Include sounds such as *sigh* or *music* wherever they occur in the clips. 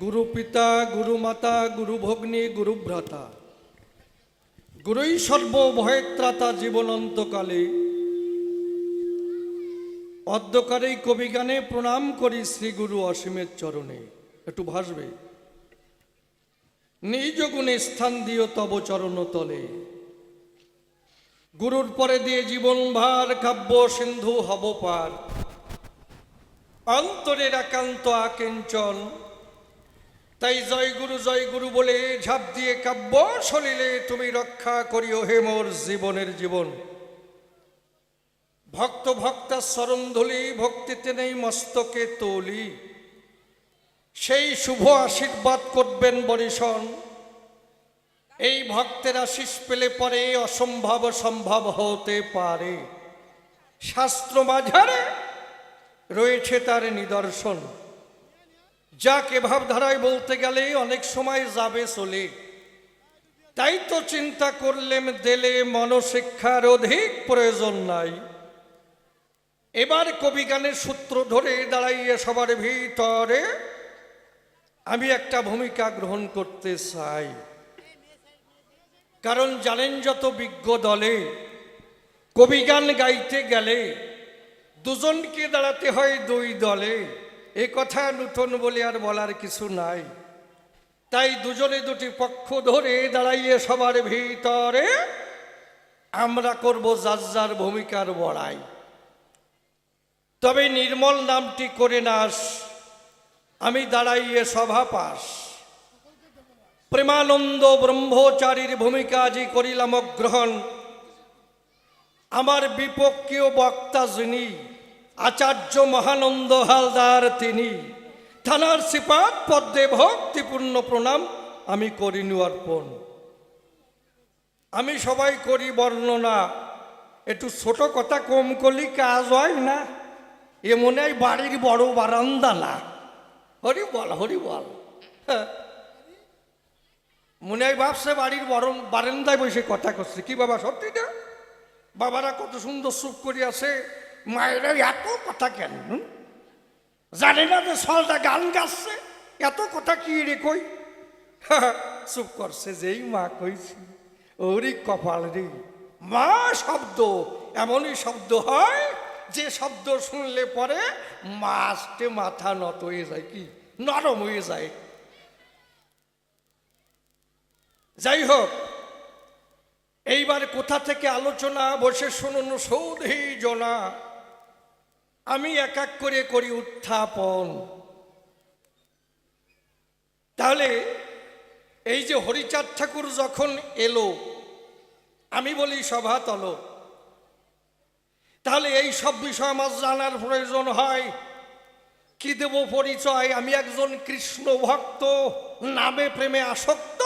গুরু পিতা, গুরু মাতা, গুরু ভগ্নী, গুরু ভ্রাতা। গুরুই সর্বভয়ত্রাতা জীবনন্তকালে। অদ্যকারেই কবিগানে প্রণাম করি শ্রী গুরু অসীমের চরণে। একটু ভাসবে? নিজ গুণে স্থান দিও তব চরণ তলে গুরুর পরে দিয়ে জীবন ভার কাব্য সিন্ধু হব পার। অন্তরের একান্ত আকেঞ্চন তাই জয় গুরু জয় গুরু বলে ঝাঁপ দিয়ে কাব্য সলিলে তুমি রক্ষা করিও হে মোর জীবনের জীবন। ভক্ত, ভক্তা স্মরণ ধুলি, ভক্তিতে নেই মস্তকে তোলি। সেই শুভ আশীর্বাদ করবেন বরিশন। এই ভক্তের আশিস পেলে পরে অসম্ভব সম্ভব হতে পারে। শাস্ত্র মাঝারে রয়েছে তার নিদর্শন। যাকে ভাবধারায় বলতে গেলে অনেক সময় যাবে চলে। তাই তো চিন্তা করলেম, দেলে মনশিক্ষার অধিক প্রয়োজন নাই। এবার কবিগানের সূত্র ধরে দাঁড়াইয়ে সবার ভিতরে আমি একটা ভূমিকা গ্রহণ করতে চাই। কারণ জানেন যত বিজ্ঞ দলে কবিগান গাইতে গেলে দুজনকে দাঁড়াতে হয় দুই দলে। এ কথা নূতন বলে আর বলার কিছু নাই। তাই দুজনে দুটি পক্ষ ধরে দাঁড়াইয়ে সবার ভিতরে আমরা করব যার যার ভূমিকার বড়াই। তবে নির্মল নামটি করে নাস, আমি দাঁড়াইয়ে সভা পাস। প্রেমানন্দ ব্রহ্মচারীর ভূমিকা আজি করিলাম গ্রহণ আমার বিপক্ষীয় বক্তা যিনি আচার্য মহানন্দ হালদার তিনি। থানার সিপাত পদ্মে ভক্তিপূর্ণ প্রণাম আমি করিনি অর্পণ আমি সবাই করি বর্ণনা। একটু ছোট কথা কম করলি কাজ হয় না। এ মনে হয় বাড়ির বড় বারান্দা না। হরি বল হরি বল। হ্যাঁ। মনে হয় ভাবছে বাড়ির বড় বারান্দায় বসে কথা করছে কি বাবা, সত্যি না? বাবারা কত সুন্দর সুখ করি আছে মায়েরা এত কথা কেন? জানে না যে সলটা গান গাচ্ছে, এত কথা কি রে কই? চুপ করছে যেই মা কইছি, ওরই কপাল রে। মা শব্দ, এমনই শব্দ হয়, যে শব্দ শুনলে পরে মাসতে মাথা নত হয়ে যায় কি? নরম হয়ে যায়। যাই হোক, এইবার কোথা থেকে আলোচনা, বসে শুনুন সৌধি জনা। আমি এক এক করে করি উত্থাপন। তাহলে এই যে হরিচাঁদ ঠাকুর যখন এলো, আমি বলি সভা তল। তাহলে এই সব বিষয় আমার জানার প্রয়োজন হয়। কি দেব পরিচয়? আমি একজন কৃষ্ণ ভক্ত, নামে প্রেমে আসক্ত,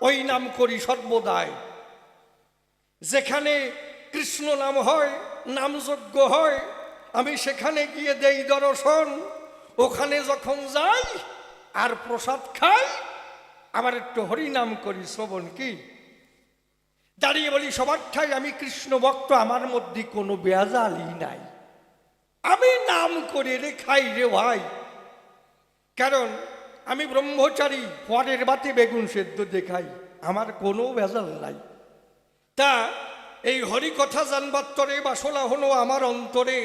ওই নাম করি সর্বদাই। যেখানে কৃষ্ণ নাম হয় নামযজ্ঞ হয় আমি সেখানে গিয়ে দেই দর্শন। ওখানে যখন যাই আর প্রসাদ খাই আবার একটু হরিনাম করি, শ্রবণ কি? দাঁড়িয়ে বলি, সবার ঠাই, আমি কৃষ্ণ ভক্ত, আমার মধ্যে কোনো বেজালই নাই। আমি নাম করে রে খাই রে ভাই। কারণ আমি ব্রহ্মচারী পরের বাতে বেগুন সেদ্ধ দেখাই, আমার কোনো ভেজাল নাই। তা এই হরি কথা জানবার তরে বাসলা হলো আমার অন্তরে।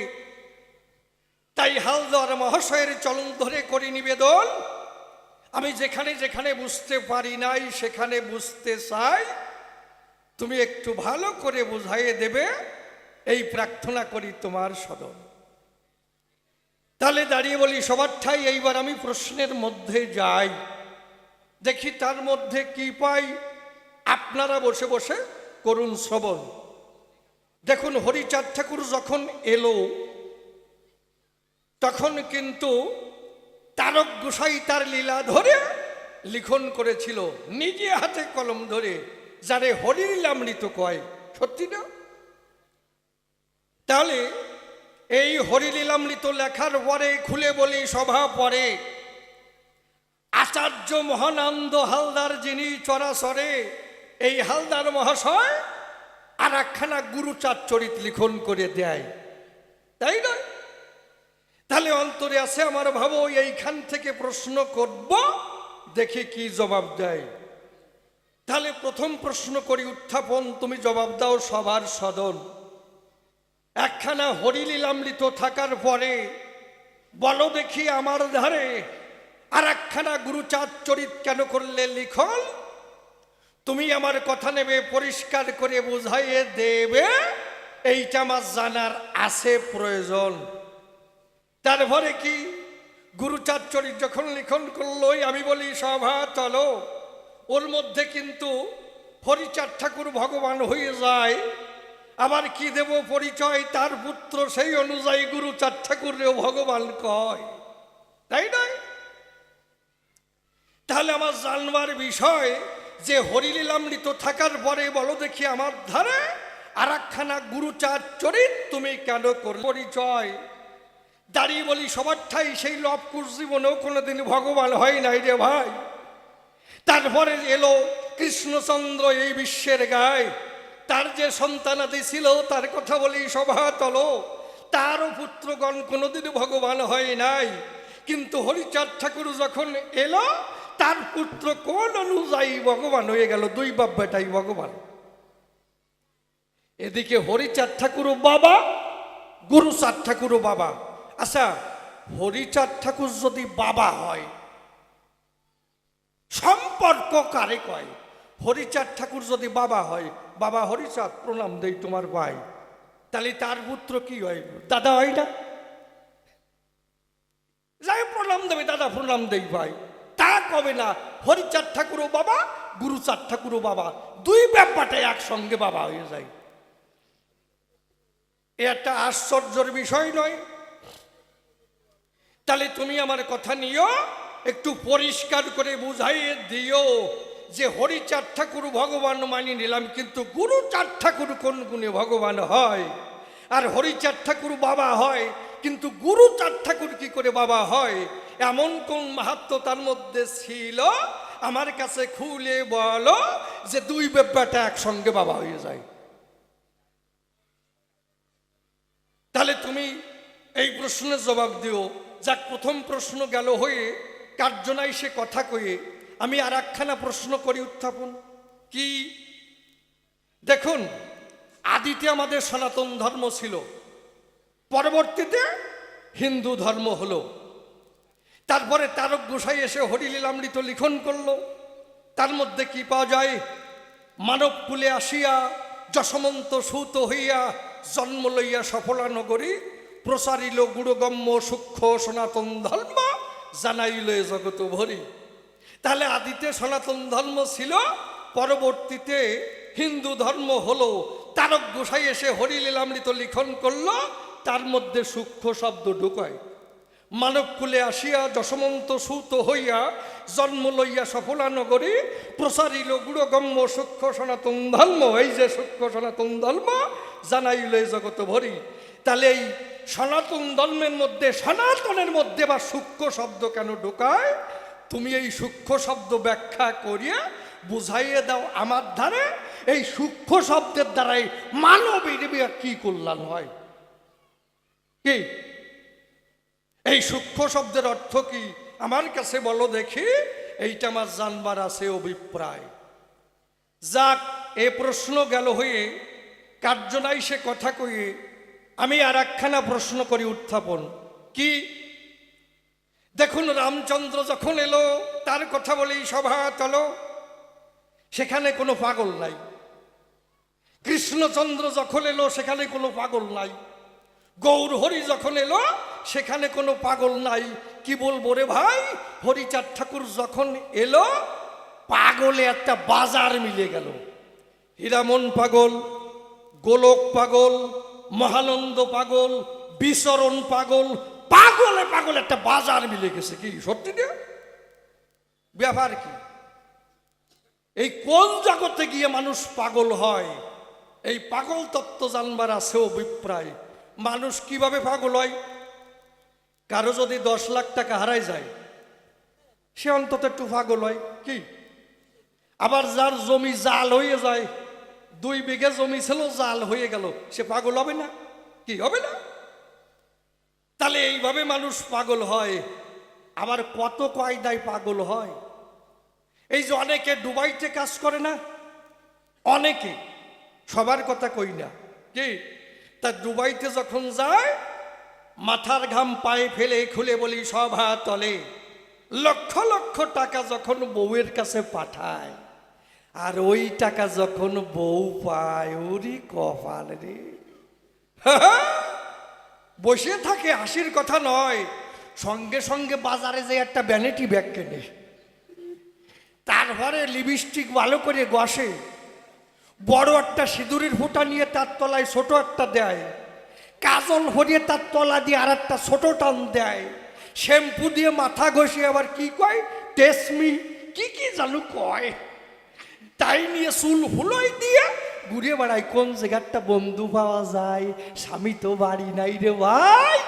তাই হালদার মহাশয়ের চলন ধরে করি নিবেদন। আমি যেখানে যেখানে বুঝতে পারি নাই, সেখানে বুঝতে চাই। তুমি একটু ভালো করে বুঝাইয়ে দেবে, এই প্রার্থনা করি তোমার সদন। তাহলে দাঁড়িয়ে বলি, সবার ঠাই, এইবার আমি প্রশ্নের মধ্যে যাই। দেখি তার মধ্যে কি পাই। আপনারা বসে বসে করুন শ্রবণ। দেখুন, হরিচাঁদ ঠাকুর যখন এলো তখন কিন্তু তারক গোসাই তার লীলা ধরে লিখন করেছিল, নিজে হাতে কলম ধরে, যারে হরিলীলামৃত কয়। সত্যি না? তাহলে এই হরিলীলামৃত লেখার পরে খুলে বলি, সভা পরে আচার্য মহানন্দ হালদার যিনি চরাচরে, এই হালদার মহাশয় আর একখানা গুরুচার চরিত লিখন করে দেয়। তাই নয়? তাহলে অন্তরে আছে আমার ভাবো, এইখান থেকে প্রশ্ন করব, দেখি কি জবাব দেয়। তাহলে প্রথম প্রশ্ন করি, উত্থাপন, তুমি জবাব দাও সবার সদন। একখানা হরিলীলামৃত থাকার পরে, বলো দেখি আমার ধারে আর একখানা গুরুচাঁদ চরিত কেন করলে লিখন তুমি আমার কথা নেবে, পরিষ্কার করে বুঝাইয়ে দেবে, এইটা আমার জানার আছে প্রয়োজন। তারপরে কি? চরিত যখন লিখন করলোই, আমি বলি, সভা, চলো। ওর মধ্যে কিন্তু হরিচার ঠাকুর ভগবান হয়ে যায়। আবার কি দেব পরিচয়? তার পুত্র সেই অনুযায়ী গুরুচাঁদ ঠাকুরেও ভগবান কয়। তাই নয়? তাহলে আমার জানবার বিষয় যে হরিলীলামৃত থাকার পরে বলো দেখি আমার ধারে আর একখানা গুরুচার চরিত তুমি কেন কর পরিচয়? দাঁড়িয়ে বলি সবার ঠাই সেই লব জীবনেও কোনোদিন ভগবান হয় নাই রে ভাই। তারপরে এলো কৃষ্ণচন্দ্র এই বিশ্বের গায়ে। তার যে সন্তানাদি ছিল, তার কথা বলি, সভা তলো। তারও পুত্রগণ কোনোদিন ভগবান হয় নাই। কিন্তু হরিচাঁদ ঠাকুর যখন এলো, তার পুত্র কোন অনুযায়ী ভগবান হয়ে গেল? দুই বাপ বেটাই ভগবান। এদিকে হরিচাঁদ ঠাকুরও বাবা, গুরুচাঁদ ঠাকুরও বাবা। আচ্ছা হরিচাঁদ ঠাকুর যদি বাবা হয়, সম্পর্ক কারে কয়? হরিচাঁদ ঠাকুর যদি বাবা হয়, বাবা হরিচাঁদ, প্রণাম দেই তোমার ভাই। তাহলে তার পুত্র কি হয়? দাদা হয় না? যাই প্রণাম দেবে, দাদা প্রণাম দেই ভাই। তা কবে না, হরিচাঁদ ঠাকুরও বাবা, গুরুচাঁদ ঠাকুরও বাবা। দুই ব্যাপারটা একসঙ্গে বাবা হয়ে যায়। এ একটা আশ্চর্যের বিষয় নয়। তাহলে তুমি আমার কথা নিও, একটু পরিষ্কার করে বুঝাইয়ে দিও যে হরিচাঁদ ঠাকুর ভগবান মানি নিলাম, কিন্তু গুরু চার ঠাকুর কোন গুণে ভগবান হয়? আর হরিচাঁদ ঠাকুর বাবা হয়, কিন্তু গুরু চার ঠাকুর কি করে বাবা হয়? এমন কোন মাহাত্ম তার মধ্যে ছিল? আমার কাছে খুলে বলো যে দুই ব্যাপারটা একসঙ্গে বাবা হয়ে যায়। তাহলে তুমি এই প্রশ্নের জবাব দিও। যাক, প্রথম প্রশ্ন গেল হয়ে কার্যনাই সে কথা কয়ে আমি আর একখানা প্রশ্ন করি উত্থাপন। কি? দেখুন, আদিতে আমাদের সনাতন ধর্ম ছিল, পরবর্তীতে হিন্দু ধর্ম হলো। তারপরে তারক গোসাই এসে হরিলীলামৃত লিখন করল। তার মধ্যে কি পাওয়া যায়? মানব কুলে আসিয়া যশমন্ত সূত হইয়া জন্ম লইয়া সফলা নগরী প্রসারিল গুড়গম্য সূক্ষ্ম, সনাতন ধর্ম জানাইল এ জগত ভরি। তাহলে আদিতে সনাতন ধর্ম ছিল, পরবর্তীতে হিন্দু ধর্ম হলো, তারক গোসাই এসে হরিলীলামৃত লিখন করল, তার মধ্যে সূক্ষ্ম শব্দ ঢুকায়। মানব কুলে আসিয়া যশমন্ত সূত হইয়া জন্ম লইয়া সফলা নগরী প্রসারিল গুড়গম্য সূক্ষ্ম সনাতন ধর্ম, এই যে সূক্ষ্ম সনাতন ধর্ম জানাইল জগত ভরি। তাহলে এই সনাতন ধর্মের মধ্যে, সনাতনের মধ্যে বা সূক্ষ্ম শব্দ কেন ঢোকায়? তুমি এই সূক্ষ্ম শব্দ ব্যাখ্যা করিয়া বুঝাইয়ে দাও আমার ধারে। এই সূক্ষ্ম শব্দের দ্বারাই মানবের কি কল্যাণ হয়? কি? এই সূক্ষ্ম শব্দের অর্থ কি? আমার কাছে বলো দেখি, এইটা আমার জানবার আছে অভিপ্রায়। যাক, এ প্রশ্ন গেল হয়ে কার্যনাই সে কথা কয়ে আমি আর একখানা প্রশ্ন করি উত্থাপন। কি? দেখুন, রামচন্দ্র যখন এলো, তার কথা বলি সভা চলো। সেখানে কোনো পাগল নাই। কৃষ্ণচন্দ্র যখন এলো, সেখানে কোনো পাগল নাই। গৌর হরি যখন এলো, সেখানে কোনো পাগল নাই। কি বলব রে ভাই? হরিচাঁদ ঠাকুর যখন এলো, পাগলে একটা বাজার মিলে গেল। হীরামন পাগল, গোলক পাগল মহানন্দ পাগল, বিচরণ পাগল, পাগলে পাগল একটা বাজার মিলে গেছে কি? সত্যি না? ব্যাপার কি? এই কোন জগতে গিয়ে মানুষ পাগল হয়? এই পাগল তত্ত্ব জানবার আছে অভিপ্রায়। মানুষ কীভাবে পাগল হয়? কারও যদি দশ লাখ টাকা হারাই যায়, সে অন্তত একটু পাগল হয়। কি? আবার যার জমি জাল হয়ে যায় দুই বিঘে জমি ছিল, জাল হয়ে গেল। সে পাগল হবে না? কি হবে না? তাহলে এইভাবে মানুষ পাগল হয়। আবার কত কয়দায় পাগল হয়? এই যে অনেকে দুবাইতে কাজ করে না, অনেকে, সবার কথা কই না। কি? তা দুবাইতে যখন যায়, মাথার ঘাম পায়ে ফেলে খুলে বলি, সভা তলে। লক্ষ লক্ষ টাকা যখন বউয়ের কাছে পাঠায়। আর ওই টাকা যখন বউ পায় ওরি কপাল রে। *laughs* বসে থাকে, হাসির কথা নয়। সঙ্গে সঙ্গে বাজারে যে একটা ভ্যানিটি ব্যাগ কেনে। তারপরে লিপস্টিক ভালো করে গসে। বড় একটা সিঁদুরের ফুটা নিয়ে তার তলায় ছোট একটা দেয়। কাজল ভরিয়ে তার তলা দিয়ে আর একটা ছোট টান দেয়। শ্যাম্পু দিয়ে মাথা ঘষে আবার কি কয়? টেসমি কি কি জানু কয়? তাই নিয়ে চুল হুলোই দিয়ে ঘুরে বেড়াই কোন জায়গাটা বন্ধু পাওয়া যায়? স্বামী তো বাড়ি নাই রে ভাই।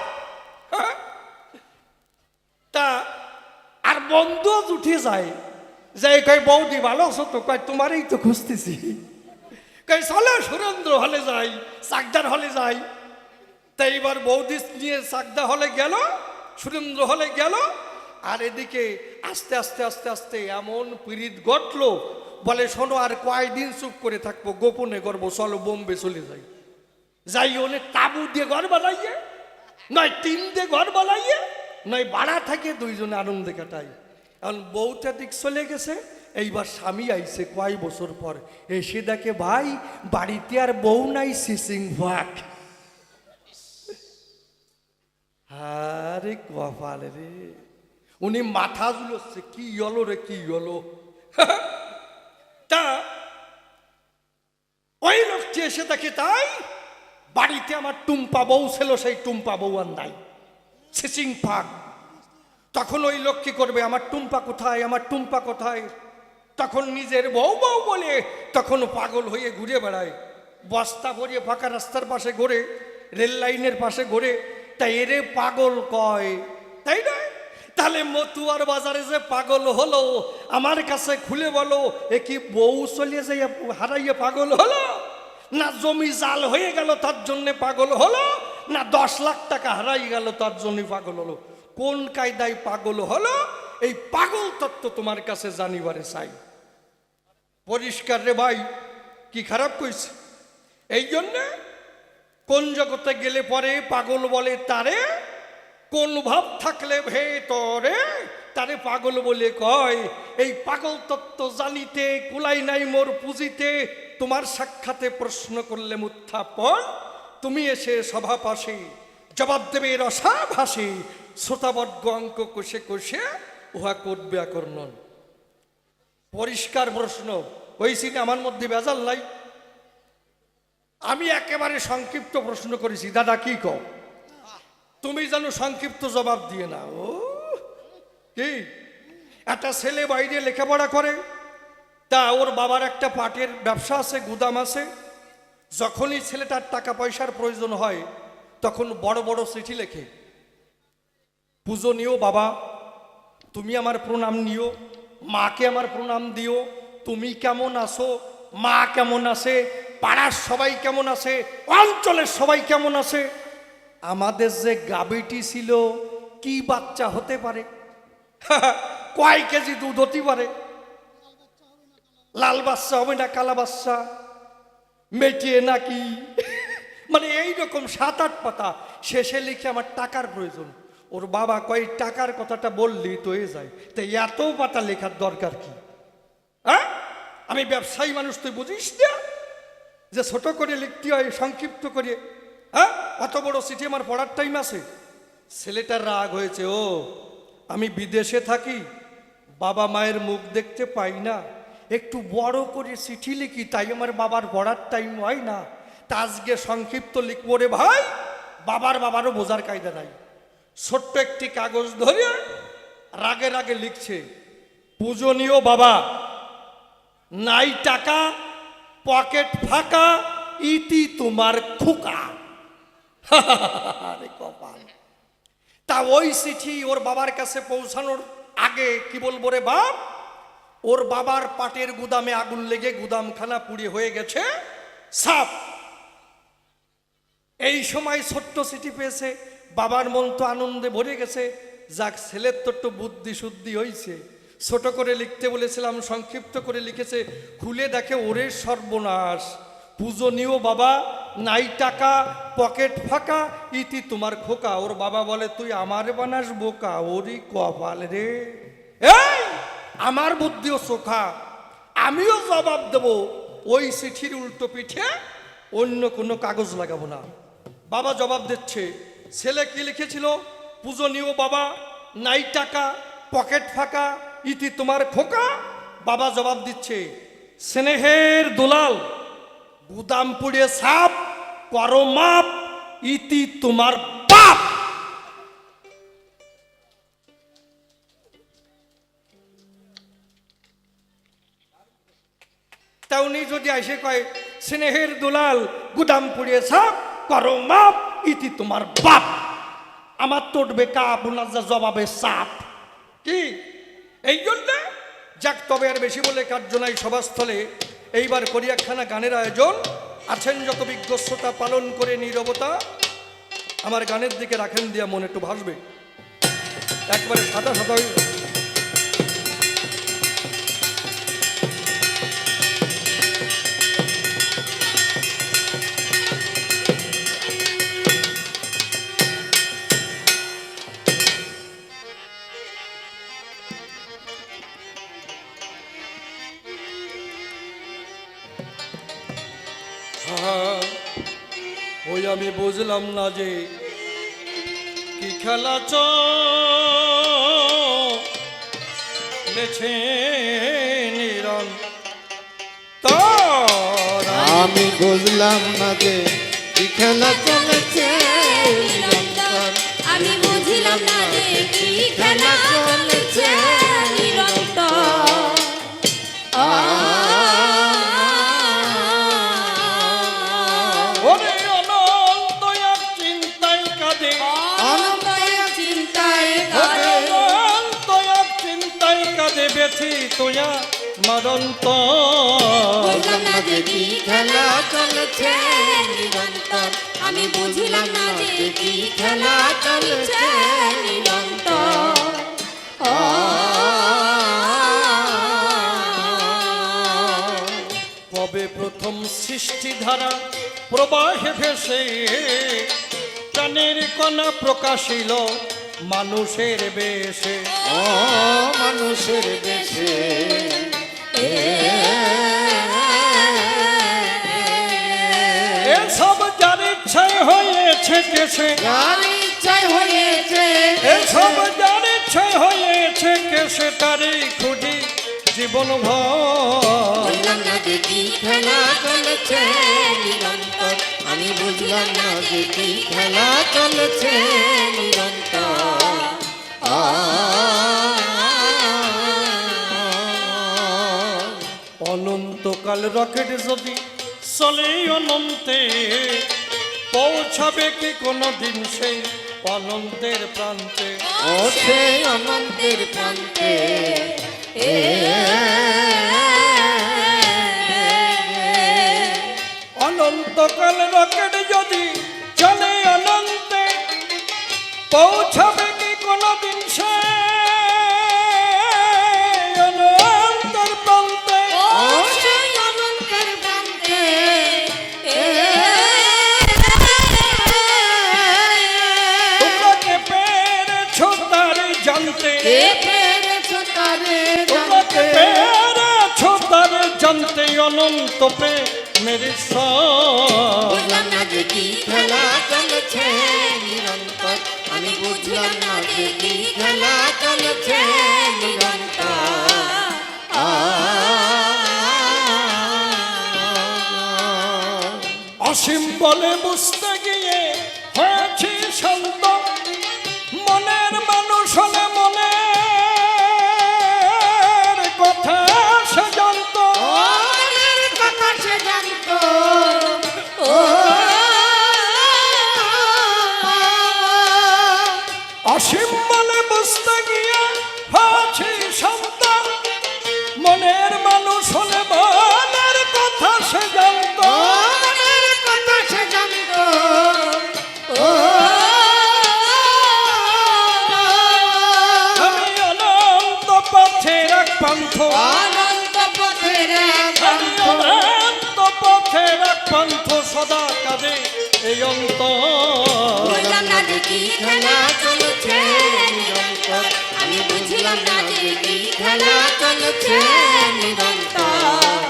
হ্যাঁ? তা আর বন্ধু উঠে যায়। যে কয়, বৌদি ভালো তো? কয়, তোমারই তো খুঁজতেছি। কয়, চলো সুরেন্দ্র হলে যাই চাকদার হলে যাই। তাই এবার বৌদি নিয়ে চাকদা হলে গেল, সুরেন্দ্র হলে গেল, আর এদিকে আস্তে আস্তে আস্তে আস্তে এমন পীড়িত ঘটলো বলে, শোনো, আর কয়দিন চুপ করে থাকব, গোপনে করব, চলো, বোম্বে চলে যাই। যাই, ওনে তাবু দিয়ে ঘর বানাইয়ে, নয়, টিন দিয়ে ঘর বানাইয়ে, নয়, বাড়া থাকে দুইজনে আনন্দে কাটাই। এখন বউটা দিক চলে গেছে, এইবার স্বামী আইছে কয় বছর পর। এসে দেখে, ভাই, বাড়িতে আর বউ নাই, সিসিং ভাগ আরে, কপাল রে। উনি মাথা জুলোচ্ছে কি হলো রে, কি হলো? *laughs* তা ওই লোকটি এসে দেখে, তাই বাড়িতে আমার টুম্পা বউ ছিল, সেই টুম্পা বউ আর নাই। সিসিং ফাঁক। তখন ওই লোক কি করবে? আমার টুম্পা কোথায়? আমার টুম্পা কোথায়? তখন নিজের বউ বউ বলে তখন পাগল হয়ে ঘুরে বেড়ায়। বস্তা ভরিয়ে ফাঁকা রাস্তার পাশে ঘোরে, রেল লাইনের পাশে ঘোরে। তাই এরে পাগল কয়? তাই নয় তাহলে মতুয়ার বাজারে যে পাগল হলো, আমার কাছে খুলে বলো, এ কি বউ চলিয়ে যাইয়া হারাইয়া পাগল হলো? না জমি জাল হয়ে গেল, তার জন্য পাগল হলো? না দশ লাখ টাকা হারাই গেল, তার জন্য পাগল হলো? কোন কায়দায় পাগল হলো? এই পাগল তত্ত্ব তোমার কাছে জানিবারে চাই। পরিষ্কার রে ভাই, কি খারাপ কইছে? এই জন্যে কোন জগতে গেলে পরে পাগল বলে তারে কোন ভাব থাকলে ভেতরে? তারে পাগল বলে কয়, এই পাগল তত্ত্ব জানিতে, কুলাই নাই মোর পুঁজিতে, তোমার সাক্ষাতে প্রশ্ন করলে উত্থাপন তুমি এসে সভা পাশে জবাব দেবে রসা ভাসে শ্রোতাবর্গ অঙ্ক কষে কষে উহা করবে আকর্ণন। পরিষ্কার প্রশ্ন কইছি না, আমার মধ্যে বেজাল নাই। আমি একেবারে সংক্ষিপ্ত প্রশ্ন করেছি, দাদা কি কও? তুমি যেন সংক্ষিপ্ত জবাব দিয়ে না ও কি? একটা ছেলে বাইরে লেখাপড়া করে, তা ওর বাবার একটা পাটের ব্যবসা আছে, গুদাম আছে। যখনই ছেলেটার টাকা পয়সার প্রয়োজন হয়, তখন বড় বড় চিঠি লেখে। পুজো নিও বাবা, তুমি আমার প্রণাম নিও, মাকে আমার প্রণাম দিও, তুমি কেমন আছো, মা কেমন আছে, পাড়ার সবাই কেমন আছে, অঞ্চলের সবাই কেমন আছে? আমাদের যে গাবিটি ছিল, কি বাচ্চা হতে পারে? *laughs* কয় কেজি দুধ হতে পারে? লাল বাচ্চা হবে না কালা বাচ্চা? মেটিয়ে নাকি? *laughs* মানে এই রকম সাত আট পাতা। শেষে লিখে আমার টাকার প্রয়োজন। ওর বাবা কয়, টাকার কথাটা বললি তো এ যায়। তো এত পাতা লেখার দরকার কি? হ্যাঁ? আমি ব্যবসায়ী মানুষ, তুই বুঝিস না? যে ছোট করে লিখতে হয়, সংক্ষিপ্ত করে। হ্যাঁ? অত বড় চিঠি আমার পড়ার টাইম আছে। ছেলেটার রাগ হয়েছে, ও, আমি বিদেশে থাকি, বাবা মায়ের মুখ দেখতে পাই না। একটু বড় করে চিঠি লিখি, তাই আমার বাবার পড়ার টাইম হয় না। তা আজকে সংক্ষিপ্ত লিখব রে ভাই, বাবার বাবারও বোঝার কায়দা নাই। ছোট্ট একটি কাগজ ধরে রাগে রাগে লিখছে, পূজনীয় বাবা, নাই টাকা, পকেট ফাঁকা, ইতি তোমার খোকা। তা ওই চিঠি ওর বাবার কাছে পৌঁছানোর আগে কি বলব রে বাপ? ওর বাবার পাটের গুদামে আগুন লেগে গুদামখানা পুড়ে হয়ে গেছে। সাপ। এই সময় ছোট্ট চিঠি পেয়েছে, বাবার মন তো আনন্দে ভরে গেছে। যাক, ছেলের তো একটু বুদ্ধি শুদ্ধি হয়েছে ছোট করে লিখতে বলেছিলাম, সংক্ষিপ্ত করে লিখেছে, খুলে দেখে ওরে সর্বনাশ। পূজনীয় বাবা নাই টাকা, পকেট ফাঁকা, ইতি তোমার খোকা। ওর বাবা বলে, তুই আমার বানাস বোকা, ওরই কপাল রে। এই, আমার বুদ্ধিও চোখা আমিও জবাব দেব। ওই চিঠির উল্টো পিঠে অন্য কোনো কাগজ লাগাবো না। বাবা জবাব দিচ্ছে, ছেলে কি লিখেছিল? পুজো পূজনীয় বাবা, নাই টাকা, পকেট ফাঁকা, ইতি তোমার খোকা? বাবা জবাব দিচ্ছে, স্নেহের দুলাল, গুদাম পুড়ে সাপ করো মাপ, ইতি তোমার পাপ। তা উনি যদি এসে কয়, স্নেহের দুলাল, গুদাম পুড়িয়ে সাপ, করো মাপ, ইতি তোমার বাপ আমার তো উঠবে কাপ ওনার যা জবাবে সাপ। কি? এই জন্যে? যাক, তবে আর বেশি বলে কার্যনাই সভাস্থলে। এইবার করিয়াখানা গানের আয়োজন আছেন যত বিজ্ঞ পালন করে নীরবতা, আমার গানের দিকে রাখেন দিয়া মনে একটু ভাসবে। একবারে সাদা সাদা না যে কি খেলা চলেছে নিরন আমি বুঝলাম না যে কি খেলা চলেছে। আমি বুঝলাম না যে কি খেলা চলেছে। বুঝলাম না যে কি খেলা চলেছে নিরন্তর। আমি বুঝলাম না যে কি খেলা চলেছে নিরন্তর। কবে প্রথম সৃষ্টিধারা প্রবাহে ভেসে প্রাণের কণা প্রকাশিল মানুষের বেশে। ও মানুষের দেশে এসব যার ইচ্ছায় হয়েছে কেসে যার ইচ্ছায় হয়েছে এসব যার ইচ্ছায় হয়েছে কেসে তারই খুঁজি জীবন ভর। খেলা চলেছে নিরন্তর। আমি বুঝলাম না যে কি খেলা চলেছে নিরন্তর। অনন্তকাল রকেট যদি চলে অনন্তে পৌঁছাবে কি কোনো দিন সেই অনন্তের প্রান্তে ও সেই অনন্তের প্রান্তে অনন্তকাল রকেট যদি চলে অনন্তে পৌঁছাবে অনন্ত পে মেরে বুঝলাম না যে কি খেলা চলেছে নিরন্তর। আমি বুঝলাম না যে কি খেলা চলেছে নিরন্তর। অসীম বলে বুঝতে বুঝলাম না যে কি খেলা চলেছে? নিরন্তর। আমি বুঝলাম না যে কি খেলা চলেছে? নিরন্তর।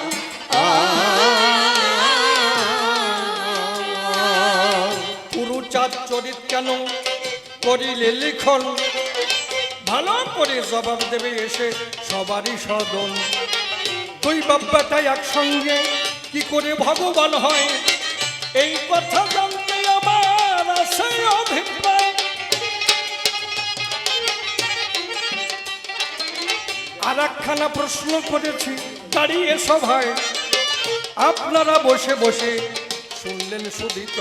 পুরুচার চরিত কেন করিলে লিখন ভালো করে জবাব দেবে এসে সবারই সদন। তুই বাব্বাটাই একসঙ্গে কি করে ভগবান হয়? এই কথা অভিপ্রায়। আর একখানা প্রশ্ন করেছি দাঁড়িয়ে সভায়। আপনারা বসে বসে শুনলেন সুদিত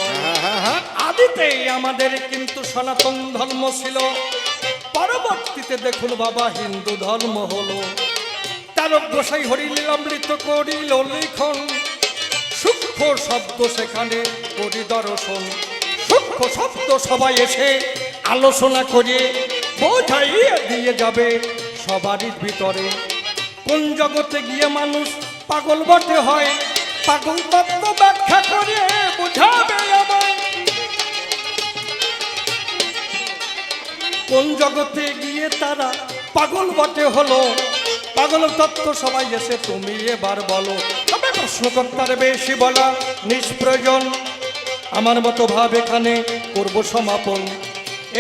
আদিতে আমাদের কিন্তু সনাতন ধর্ম ছিল। পরবর্তীতে দেখুন বাবা হিন্দু ধর্ম হলো। তার গোসাই হরিলীলামৃত করিল লিখন। সূক্ষ্ম শব্দ সেখানে পরিদর্শন। সূক্ষ্ম শব্দ সবাই এসে আলোচনা করে, বোঝাইয়ে দিয়ে যাবে সবারই ভিতরে। কোন জগতে গিয়ে মানুষ পাগল বটে হয়, পাগল তত্ত্ব ব্যাখ্যা করে বুঝাবে কোন জগতে গিয়ে তারা পাগল বটে হলো, পাগল তত্ত্ব সবাই এসে তুমি এবার বলো। তবে প্রশ্নকর্তার বেশি বলা নিষ্প্রয়োজন। আমার মতো ভাব এখানে করব সমাপন।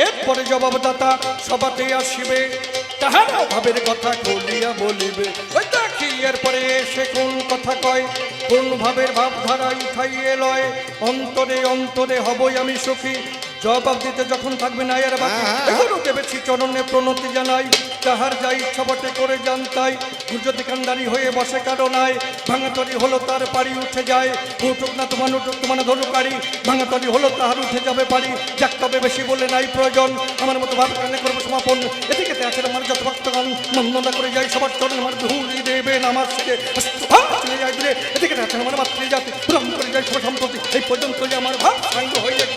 এরপরে জবাবদাতা সবাতে আসিবে তাহারা ভাবের কথা খুলিয়া বলিবে ওই দেখি এরপরে এসে কোন কথা কয়? কোন ভাবের ভাবধারা উঠাইয়ে লয়? অন্তরে অন্তরে হবই আমি সুখী। জবাব দিতে যখন থাকবে না এর বাকি গুরুদেবের শ্রী চরণে প্রণতি জানাই তাহার যা ইচ্ছা বটে করে জানতাই। গুজরাতি কান্ডারি হয়ে বসে কারও নাই ভাঙাতরি হলো তার পারি উঠে যায়। উঠুক না তোমার, উঠুক তোমার ধরুক পারি ভাঙাতরি হলো তাহার উঠে যাবে পারি যাক তবে বেশি বলে নাই প্রয়োজন, আমার মতো ভাবে কানে করব সমাপন। এদিকে আছে আমার যত ভক্তগণ মন্দনা করে যাই সবার চরণ, আমার ধুলি দেবেন আমার থেকে চলে যায় দূরে। এদিকে আছে আমার মাতৃ জাতি করে যাই সব সম্পত্তি এই পর্যন্ত আমার ভাব, সাঙ্গ হয়ে গেল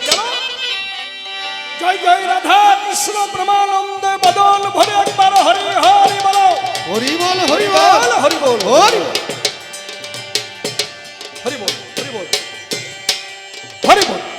জয় জয় রাধা কৃষ্ণ প্রমানন্দ বদল ভরে একবার হরি হরি বলো। হরি বল হরি বল। হরি বল। হরি হরি বল হরি বল। হরি বল।